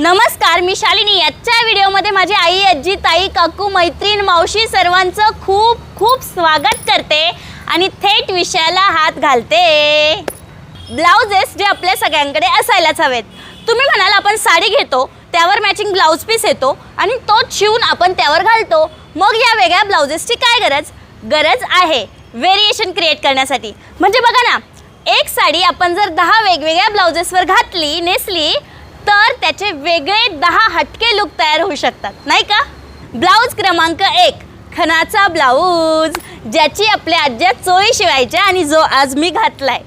नमस्कार मी शालिनी. याच्या व्हिडिओमध्ये माझी आई आजी ताई काकू मैत्रीण मावशी सर्वांचं खूप खूप स्वागत करते आणि थेट विषयाला हात घालते. ब्लाउजेस जे आपल्या सगळ्यांकडे असायलाच हवेत. तुम्ही म्हणाल आपण साडी घेतो त्यावर मॅचिंग ब्लाऊज पीस येतो आणि तोच शिवून आपण त्यावर घालतो. मग या वेगळ्या ब्लाउजेसची काय गरज? गरज आहे व्हेरिएशन क्रिएट करण्यासाठी. म्हणजे बघा ना एक साडी आपण जर दहा वेगवेगळ्या ब्लाउजेसवर घातली नेसली तर त्याचे वेगळे दहा हटके लुक तयार होऊ शकतात नाही का? ब्लाऊज क्रमांक एक खणाचा ब्लाऊज ज्याची आपल्या आज्या चोळी शिवायच्या आणि जो आज मी घातलाय.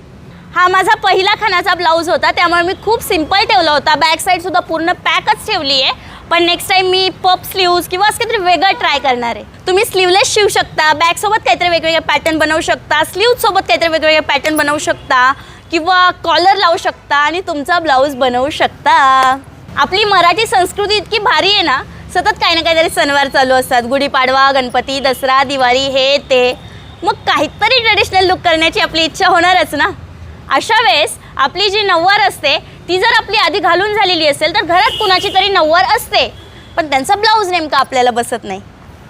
हा माझा पहिला खणाचा ब्लाऊज होता त्यामुळे मी खूप सिंपल ठेवला होता. बॅक साईड सुद्धा पूर्ण पॅकच ठेवली आहे पण नेक्स्ट टाइम मी पप स्लीव्ज किंवा असं काहीतरी वेगळं ट्राय करणार आहे. तुम्ही स्लीवलेस शिवू शकता बॅकसोबत काहीतरी वेगवेगळे पॅटर्न बनवू शकता स्लीवसोबत काहीतरी वेगवेगळे पॅटर्न बनवू शकता. किंवा कॉलर लावू शकता आणि तुमचा ब्लाऊज बनवू शकता. आपली मराठी संस्कृती इतकी भारी आहे ना सतत काही ना काहीतरी सणवार चालू असतात. गुढीपाडवा गणपती दसरा दिवाळी हे ते. मग काहीतरी ट्रेडिशनल लुक करण्याची आपली इच्छा होणारच ना? अशा वेळेस आपली जी नऊवार असते ती जर आपली आधी घालून झालेली असेल तर घरात कुणाची तरी नऊवार असते. पण त्यांचा ब्लाऊज नेमका आपल्याला बसत नाही.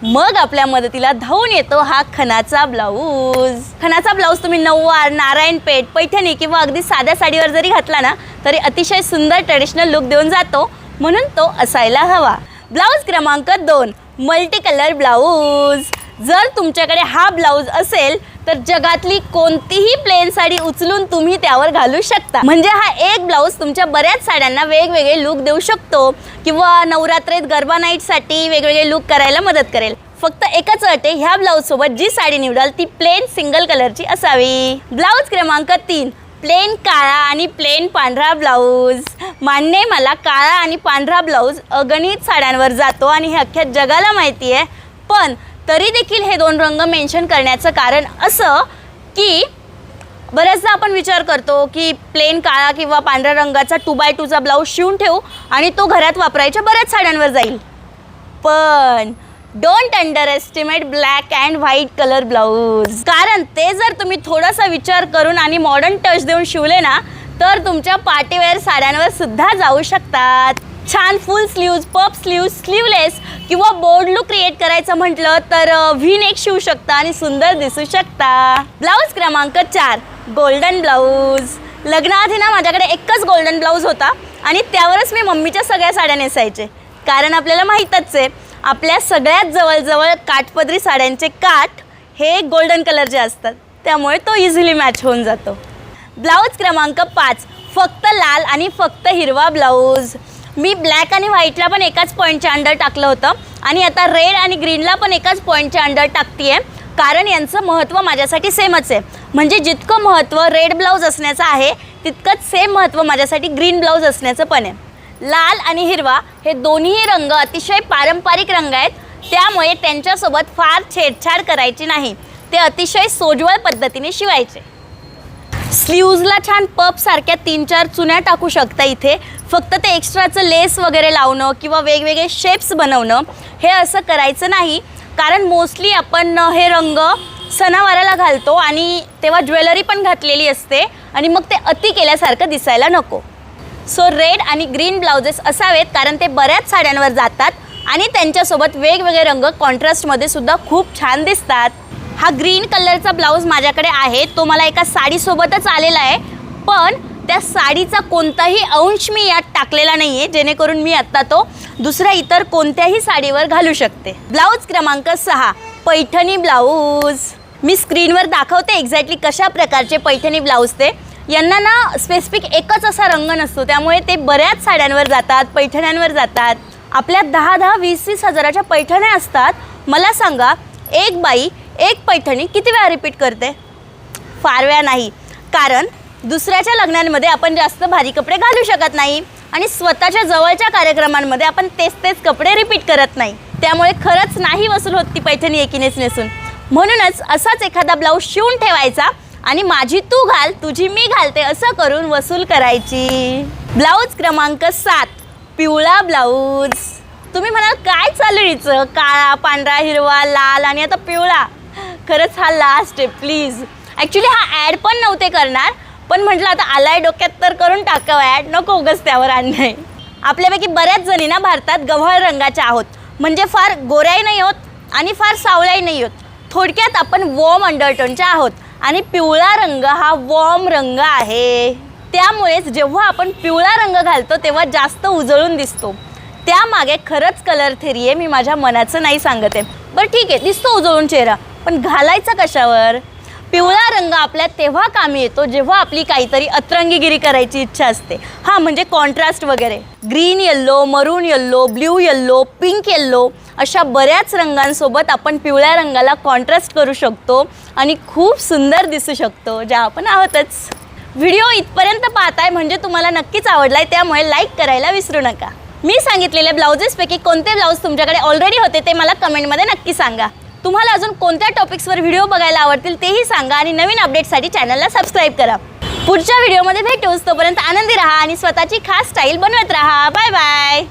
मग आपल्या मदतीला धावून येतो हा खणाचा ब्लाऊज. खणाचा ब्लाऊज तुम्ही नऊवार नारायण पेठ पैठणी किंवा अगदी साध्या साडीवर जरी घातला ना तरी अतिशय सुंदर ट्रेडिशनल लुक देऊन जातो. म्हणून तो असायला हवा. ब्लाऊज क्रमांक दोन मल्टी कलर ब्लाऊज. जर तुमच्याकडे हा ब्लाऊज असेल तर जगातली कोणतीही प्लेन साडी उचलून तुम्ही त्यावर घालू शकता. म्हणजे हा एक ब्लाऊज तुमच्या बऱ्याच साड्यांना वेगवेगळे लुक देऊ शकतो किंवा नवरात्रीत गरबा नाईटसाठी वेगवेगळे लुक करायला मदत करेल. फक्त एकच अट आहे ह्या ब्लाऊज सोबत जी साडी निवडाल ती प्लेन सिंगल कलरची असावी. ब्लाऊज क्रमांक तीन प्लेन काळा आणि प्लेन पांढरा ब्लाऊज मान्य मला काळा आणि पांढरा ब्लाऊज अगणित साड्यांवर जातो आणि हे अख्ख्या जगाला माहिती आहे. पण तरी देखील हे दोन रंग मेन्शन करण्याचं कारण असं की बऱ्याचदा आपण विचार करतो की प्लेन काळा किंवा पांढऱ्या रंगाचा टू बाय टूचा ब्लाऊज शिवून ठेवू आणि तो घरात वापरायच्या बऱ्याच साड्यांवर जाईल. पण don't underestimate black and white colour blouse कारण ते जर तुम्ही थोडासा विचार करून आणि मॉडर्न टच देऊन शिवले ना तर तुमच्या पार्टीवेअर साड्यांवर सुद्धा जाऊ शकतात. छान full sleeves puff sleeves sleeveless किंवा बोर्ड लुक क्रिएट करायचं म्हटलं तर व्ही नेक शिवू शकता आणि सुंदर दिसू शकता. ब्लाऊज क्रमांक चार गोल्डन ब्लाऊज लग्नाआधी ना माझ्याकडे एकच गोल्डन ब्लाऊज होता आणि त्यावरच मी मम्मीच्या सगळ्या साड्या नेसायचे. कारण आपल्याला माहीतच आहे आपल्या सगळ्यात जवळजवळ काठपदरी साड्यांचे काठ हे गोल्डन कलरचे असतात. त्यामुळे तो इझिली मॅच होऊन जातो. ब्लाऊज क्रमांक पाच फक्त लाल आणि फक्त हिरवा ब्लाऊज. मी ब्लॅक आणि व्हाईटला पण एकाच पॉईंटच्या अंडर टाकलं होतं. आणि आता रेड आणि ग्रीनला पण एकाच पॉईंटच्या अंडर टाकते कारण यांचं महत्त्व माझ्यासाठी सेमच आहे. म्हणजे जितकं महत्त्व रेड ब्लाऊज असण्याचं आहे तितकंच सेम महत्त्व माझ्यासाठी ग्रीन ब्लाऊज असण्याचं पण आहे. लाल आणि हिरवा हे दोन्ही रंग अतिशय पारंपरिक रंग आहेत. त्यामुळे त्यांच्यासोबत फार छेडछाड करायची नाही. ते अतिशय सोज्वळ पद्धतीने शिवायचे. स्लीव्जला छान पप सारख्या तीन चार चुन्या टाकू शकता इथे. फक्त ते एक्स्ट्राचं लेस वगैरे लावणं किंवा वेगवेगळे शेप्स बनवणं हे असं करायचं नाही. कारण मोस्टली आपण हे रंग सणावाराला घालतो आणि तेव्हा ज्वेलरी पण घातलेली असते आणि मग ते अति केल्यासारखं दिसायला नको. सो रेड आणि ग्रीन ब्लाउजेस असावेत कारण ते बऱ्याच साड्यांवर जातात आणि त्यांच्यासोबत वेगवेगळे रंग कॉन्ट्रास्टमध्ये सुद्धा खूप छान दिसतात. हा ग्रीन कलरचा ब्लाऊज माझ्याकडे आहे. तो मला एका साडीसोबतच आलेला आहे. पण त्या साडीचा कोणताही अंश मी यात टाकलेला नाही आहे जेणेकरून मी आत्ता तो दुसऱ्या इतर कोणत्याही साडीवर घालू शकते. ब्लाऊज क्रमांक सहा पैठणी ब्लाऊज. मी स्क्रीनवर दाखवते एक्झॅक्टली कशा प्रकारचे पैठणी ब्लाऊज ते. यांना ना स्पेसिफिक एकच असा रंग नसतो. त्यामुळे ते बऱ्याच साड्यांवर जातात पैठण्यांवर जातात. आपल्या दहा दहा वीस वीस हजाराच्या पैठण्या असतात. मला सांगा एक बाई एक पैठणी किती वेळा रिपीट करते? फार वेळा नाही. कारण दुसऱ्याच्या लग्नांमध्ये आपण जास्त भारी कपडे घालू शकत नाही आणि स्वतःच्या जवळच्या कार्यक्रमांमध्ये आपण तेच तेच कपडे रिपीट करत नाही. त्यामुळे खरंच नाही वसूल होत ती पैठणी एकीनेच नेसून. म्हणूनच असाच एखादा ब्लाऊज शिवून ठेवायचा आणि माझी तू घाल तुझी मी घालते असं करून वसूल करायची. ब्लाऊज क्रमांक सात पिवळा ब्लाऊज तुम्ही म्हणाल काय चालू हिचं? काळा पांढरा हिरवा लाल आणि आता पिवळा. खरंच हा लास्ट आहे प्लीज ॲक्च्युली हा ॲड पण नव्हते करणार पण म्हटलं आता आलाय डोक्यात तर करून टाकावं ॲड नको उगच त्यावर अन्याय. आपल्यापैकी बऱ्याच जणी ना भारतात गव्हाळ रंगाच्या आहोत. म्हणजे फार गोऱ्याही नाही होत आणि फार सावळ्याही नाही होत. थोडक्यात आपण वॉर्म अंडरटोनच्या आहोत आणि पिवळा रंग हा वॉर्म रंग आहे. त्यामुळेच जेव्हा आपण पिवळा रंग घालतो तेव्हा जास्त उजळून दिसतो. त्यामागे खरंच कलर थेरी आहे मी माझ्या मनाचं नाही सांगत आहे. बरं ठीक आहे दिसतो उजळून चेहरा. पण घालायचा कशावर? पिवळा रंग आपल्या तेव्हा कामी येतो जेव्हा आपली काहीतरी अतरंगीगिरी करायची इच्छा असते. हां म्हणजे कॉन्ट्रास्ट वगैरे. Green yellow maroon yellow blue yellow pink yellow अशा बऱ्याच रंगांसोबत आपण पिवळ्या रंगाला कॉन्ट्रास्ट करू शकतो आणि खूप सुंदर दिसू शकतो ज्या आपण आहोतच. व्हिडिओ इथपर्यंत पाहताय म्हणजे तुम्हाला नक्कीच आवडलाय त्यामुळे लाईक करायला विसरू नका. मी सांगितलेल्या ब्लाउजेसपैकी कोणते ब्लाऊज तुमच्याकडे ऑलरेडी होते ते मला कमेंटमध्ये नक्की सांगा. तुम्हाला अजून कोणत्या टॉपिक्सवर व्हिडिओ बघायला आवडतील तेही सांगा आणि नवीन अपडेटसाठी चॅनलला सबस्क्राईब करा. पुढच्या व्हिडिओमध्ये भेटूच तोपर्यंत आनंदी राहा आणि स्वतःची खास स्टाईल बनवत राहा. Bye bye.